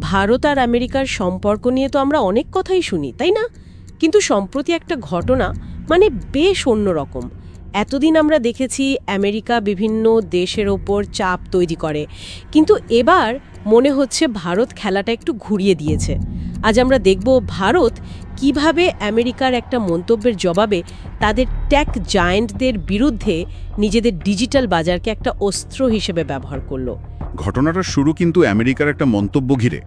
ভারত আর আমেরিকার সম্পর্ক নিয়ে তো আমরা অনেক কথাই শুনি, তাই না? কিন্তু সম্প্রতি একটা ঘটনা মানে বেশ অন্যরকম। এতদিন আমরা দেখেছি আমেরিকা বিভিন্ন দেশের ওপর চাপ তৈরি করে। কিন্তু এবার মনে হচ্ছে ভারত খেলাটা একটু ঘুরিয়ে দিয়েছে। আজ আমরা দেখব ভারত কীভাবে আমেরিকার একটা মন্তব্যের জবাবে তাদের ট্যাক জায়েন্টদের বিরুদ্ধে নিজেদের ডিজিটাল বাজারকে একটা অস্ত্র হিসেবে ব্যবহার করল। ঘটনাটার শুরু কিন্তু আমেরিকার একটা মন্তব্য ঘিরে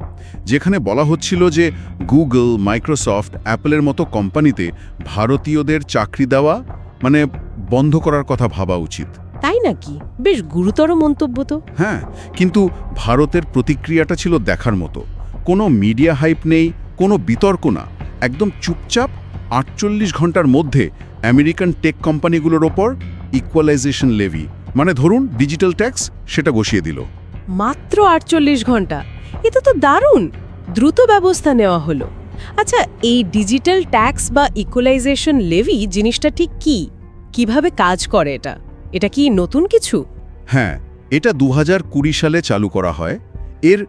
যেখানে বলা হচ্ছিল যে গুগল মাইক্রোসফট অ্যাপলের মতো কোম্পানিতে ভারতীয়দের চাকরি দেওয়া মানে বন্ধ করার কথা ভাবা উচিত। তাই নাকি? বেশ গুরুতর মন্তব্য তো। হ্যাঁ কিন্তু ভারতের প্রতিক্রিয়াটা ছিল দেখার মতো। কোনো মিডিয়া হাইপ নেই কোনো বিতর্ক না। একদম চুপচাপ আটচল্লিশ ঘণ্টার মধ্যে আমেরিকান টেক কোম্পানিগুলোর ওপর ইকুয়ালাইজেশন লেভি মানে ধরুন ডিজিটাল ট্যাক্স সেটা বসিয়ে দিল। মাত্র আটচল্লিশ ঘণ্টা। এটা তো দারুণ। দ্রুত ব্যবস্থা নেওয়া হলো। আচ্ছা এই ডিজিটাল ট্যাক্স বা ইকুয়ালাইজেশন লেভি জিনিসটা ঠিক কি? কীভাবে কাজ করে এটা? এটা কি নতুন কিছু? হ্যাঁ এটা দু হাজার কুড়ি সালে চালু করা হয়। এর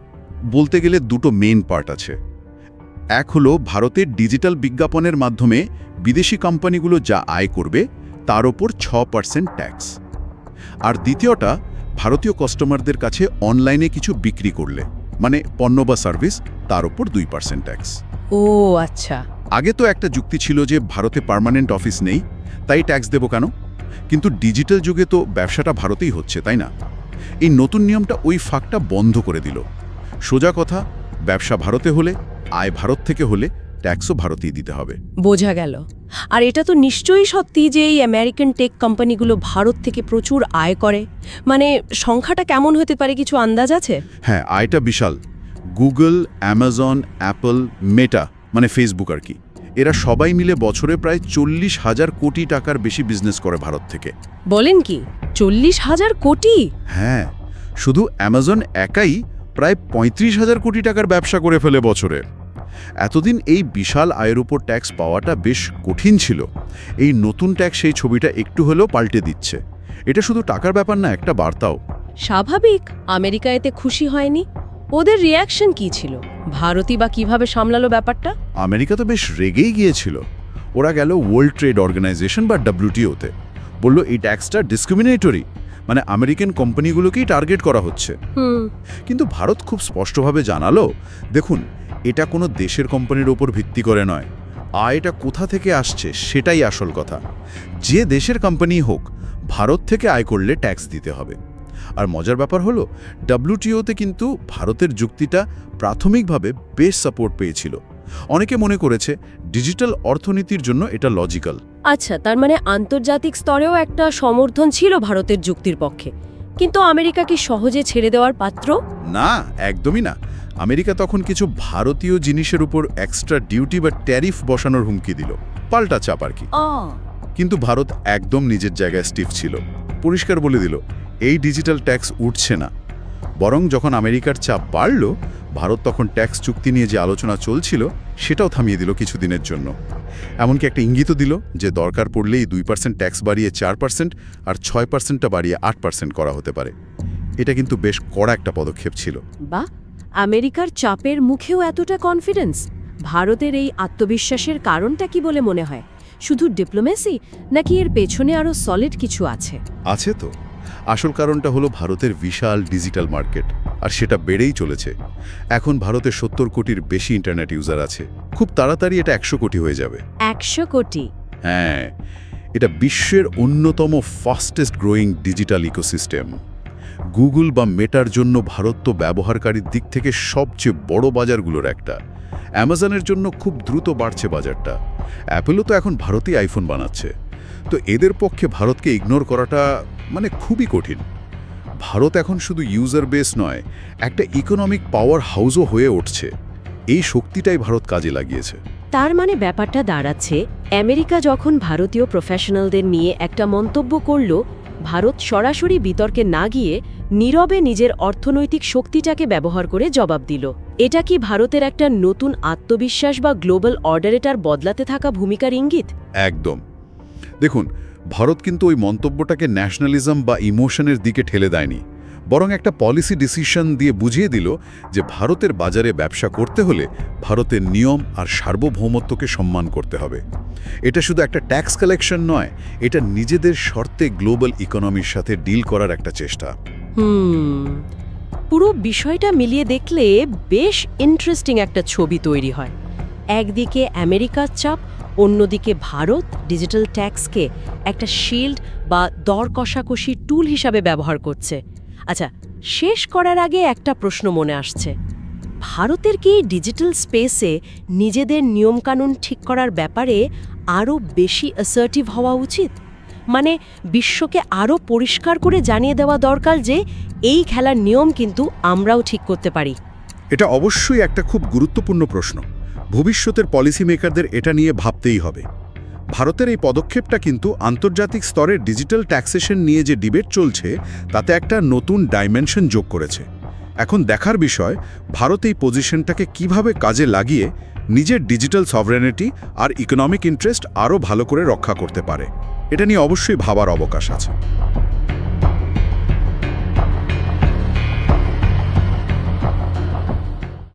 বলতে গেলে দুটো মেইন পার্ট আছে। এক হলো ভারতের ডিজিটাল বিজ্ঞাপনের মাধ্যমে বিদেশি কোম্পানিগুলো যা আয় করবে, তার ওপর ছ পার্সেন্ট ট্যাক্স আর দ্বিতীয়টা ভারতীয় কাস্টমারদের কাছে অনলাইনে কিছু বিক্রি করলে মানে পণ্য বা সার্ভিস তার ওপর দুই পার্সেন্ট ট্যাক্স ও আচ্ছা। আগে তো একটা যুক্তি ছিল যে ভারতে পার্মানেন্ট অফিস নেই তাই ট্যাক্স দেব কেন? কিন্তু ডিজিটাল যুগে তো ব্যবসাটা ভারতেই হচ্ছে তাই না? এই নতুন নিয়মটা ওই ফাঁকটা বন্ধ করে দিল। সোজা কথা ব্যবসা ভারতে হলে আয় ভারত থেকে হলে ট্যাক্সও ভারতেই দিতে হবে। বোঝা গেল। আর এটা তো নিশ্চয়ই সত্যি যে এই আমেরিকান টেক কোম্পানিগুলো ভারত থেকে প্রচুর আয় করে। মানে সংখ্যাটা কেমন হতে পারে কিছু আন্দাজ আছে? হ্যাঁ আয়টা বিশাল। গুগল অ্যামাজন অ্যাপল মেটা মানে ফেসবুক আর কি। এরা সবাই মিলে বছরে প্রায় চল্লিশ হাজার কোটি টাকার বেশি বিজনেস করে ভারত থেকে। বলেন কি? চল্লিশ হাজার কোটি? হ্যাঁ শুধু অ্যামাজন একাই প্রায় পঁয়ত্রিশ হাজার কোটি টাকার ব্যবসা করে ফেলে বছরে। এতদিন এই বিশাল আয়ের উপর ট্যাক্স পাওয়াটা বেশ কঠিন ছিল। এই নতুন ট্যাক্স সেই ছবিটা একটু হলেও পাল্টে দিচ্ছে। এটা শুধু টাকার ব্যাপার না একটা বার্তাও। স্বাভাবিক আমেরিকা এতে খুশি হয়নি। ওদের রিয়াকশন কি ছিল? ভারতী বা কীভাবে সামলালো ব্যাপারটা? আমেরিকা তো বেশ রেগেই গিয়েছিল। ওরা গেল ওয়ার্ল্ড ট্রেড অর্গানাইজেশন বা ডাব্লিউটিওতে বলল এই ট্যাক্সটা ডিসক্রিমিনেটরি মানে আমেরিকান কোম্পানিগুলোকেই টার্গেট করা হচ্ছে। কিন্তু ভারত খুব স্পষ্টভাবে জানালো দেখুন এটা কোনো দেশের কোম্পানির ওপর ভিত্তি করে নয়। আয়টা কোথা থেকে আসছে সেটাই আসল কথা। যে দেশের কোম্পানি হোক ভারত থেকে আয় করলে ট্যাক্স দিতে হবে। আর মজার ব্যাপার হলো ডাব্লিউটিওতে কিন্তু ভারতের যুক্তিটা প্রাথমিকভাবে বেশ সাপোর্ট পেয়েছিল। অনেকে মনে করেছে ডিজিটাল অর্থনীতির জন্য এটা লজিক্যাল আচ্ছা তার মানে আন্তর্জাতিক স্তরেও একটা সমর্থন ছিল ভারতের যুক্তির পক্ষে। কিন্তু আমেরিকা কি সহজে ছেড়ে দেওয়ার পাত্র? না একদমই না। আমেরিকা তখন কিছু ভারতীয় জিনিসের উপর এক্সট্রা ডিউটি বা ট্যারিফ বসানোর হুমকি দিল। পাল্টা চাপ আর কি। কিন্তু ভারত একদম নিজের জায়গায় স্টিফ ছিল। পরিষ্কার বলে দিল এই ডিজিটাল ট্যাক্স উঠছে না। বরং যখন আমেরিকার চাপ বাড়ল ভারত তখন ট্যাক্স চুক্তি নিয়ে যে আলোচনা চলছিল সেটাও থামিয়ে দিল কিছুদিনের জন্য। এমনকি একটা ইঙ্গিতও দিল যে দরকার পড়লেই দুই পার্সেন্ট ট্যাক্স বাড়িয়ে চার পার্সেন্ট আর ছয় পার্সেন্টটা বাড়িয়ে আট পার্সেন্ট করা হতে পারে। এটা কিন্তু বেশ কড়া একটা পদক্ষেপ ছিল। বা আমেরিকার চাপের মুখেও এতটা কনফিডেন্স ভারতের এই আত্মবিশ্বাসের কারণটা কি বলে মনে হয়? শুধু ডিপ্লোমেসি নাকি এর পেছনে আরও সলিড কিছু আছে? আছে তো। আসল কারণটা হলো ভারতের বিশাল ডিজিটাল মার্কেট আর সেটা বেড়েই চলেছে। এখন ভারতে সত্তর কোটির বেশি ইন্টারনেট ইউজার আছে। খুব তাড়াতাড়ি এটা একশো কোটি হয়ে যাবে। একশো কোটি? হ্যাঁ এটা বিশ্বের অন্যতম fastest growing digital ecosystem Google বা মেটার জন্য ভারত তো ব্যবহারকারীর দিক থেকে সবচেয়ে বড় বাজারগুলোর একটা। অ্যামাজনের জন্য খুব দ্রুত বাড়ছে বাজারটা। অ্যাপেলও তো এখন ভারতেই আইফোন বানাচ্ছে। তো এদের পক্ষে ভারতকে ইগনোর করাটা মানে খুবই কঠিন। ভারত এখন শুধু ইউজার বেস নয়, একটা ইকোনমিক পাওয়ার হাউসও হয়ে উঠছে। এই শক্তিটাই ভারত কাজে লাগিয়েছে। তার মানে ব্যাপারটা দাঁড়াচ্ছে, আমেরিকা যখন ভারতীয় প্রফেশনালদের নিয়ে একটা মন্তব্য করল ভারত সরাসরি বিতর্কে না গিয়ে নীরবে নিজের অর্থনৈতিক শক্তিটাকে ব্যবহার করে জবাব দিল। এটা কি ভারতের একটা নতুন আত্মবিশ্বাস বা গ্লোবাল অর্ডারেটার বদলাতে থাকা ভূমিকার ইঙ্গিত? একদম। দেখুন, ভারত কিন্তু ওই মন্তব্যটাকে ন্যাশনালিজম বা ইমোশনের দিকে ঠেলে দেয়নি। বরং একটা পলিসি ডিসিশন দিয়ে বুঝিয়ে দিল যে ভারতের বাজারে ব্যবসা করতে হলে ভারতের নিয়ম আর সার্বভৌমত্বকে সম্মান করতে হবে। এটা শুধু একটা ট্যাক্স কালেকশন নয়, এটা নিজেদের শর্তে গ্লোবাল ইকোনমির সাথে ডিল করার একটা চেষ্টা। পুরো বিষয়টা মিলিয়ে দেখলে বেশ ইন্টারেস্টিং একটা ছবি তৈরি হয়। একদিকে আমেরিকার চাপ, অন্যদিকে ভারত ডিজিটাল ট্যাক্সকে একটা শিল্ড বা দর কষাকষি টুল হিসাবে ব্যবহার করছে। আচ্ছা শেষ করার আগে একটা প্রশ্ন মনে আসছে। ভারতের কি ডিজিটাল স্পেসে নিজেদের নিয়মকানুন ঠিক করার ব্যাপারে আরও বেশি অ্যাসার্টিভ হওয়া উচিত? মানে বিশ্বকে আরও পরিষ্কার করে জানিয়ে দেওয়া দরকার যে এই খেলার নিয়ম কিন্তু আমরাও ঠিক করতে পারি। এটা অবশ্যই একটা খুব গুরুত্বপূর্ণ প্রশ্ন। ভবিষ্যতের পলিসি মেকারদের এটা নিয়ে ভাবতেই হবে। ভারতের এই পদক্ষেপটা কিন্তু আন্তর্জাতিক স্তরে ডিজিটাল ট্যাক্সেশন নিয়ে যে ডিবেট চলছে, তাতে একটা নতুন ডাইমেনশন যোগ করেছে। এখন দেখার বিষয়, ভারত এই পজিশনটাকে কীভাবে কাজে লাগিয়ে নিজের ডিজিটাল সভরেনিটি আর ইকোনমিক ইন্টারেস্ট আরও ভালো করে রক্ষা করতে পারে, এটা নিয়ে অবশ্যই ভাবার অবকাশ আছে।